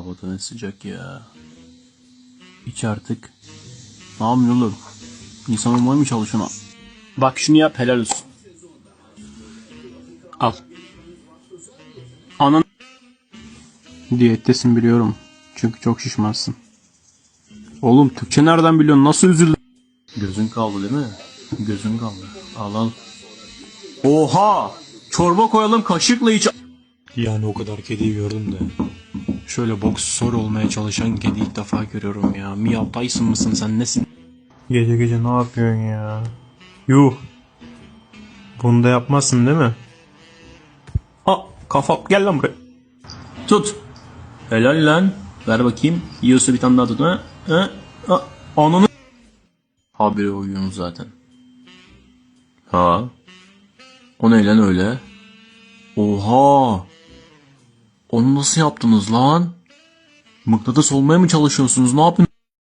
Havada ne sıcak ya. İç artık. Ne yapıyorsun oğlum? İnsan olmaya mı çalışıyorsun? Bak şunu yap helal olsun. Al. Anan. Diyettesin biliyorum. Çünkü çok şişmansın. Oğlum Türkçe nereden biliyorsun? Nasıl üzüldün? Gözün kaldı değil mi? Gözün kaldı. Al al. Oha! Çorba koyalım kaşıkla iç. Yani o kadar kediyi gördüm de. Şöyle boksör olmaya çalışan kedi ilk defa görüyorum ya. Mia Tyson mısın sen nesin? Gece gece ne yapıyorsun ya? Yuh. Bunu da yapmazsın değil mi? Ha kafam gel lan buraya. Tut. Helal lan. Ver bakayım. Yiyorsa bir tane daha tut ha. Ha. ha. Ananı. Habire uyuyorsun zaten. Ha. O ne lan öyle? Oha. Onu nasıl yaptınız lan? Mıknatıs olmaya mı çalışıyorsunuz? Ne yapın?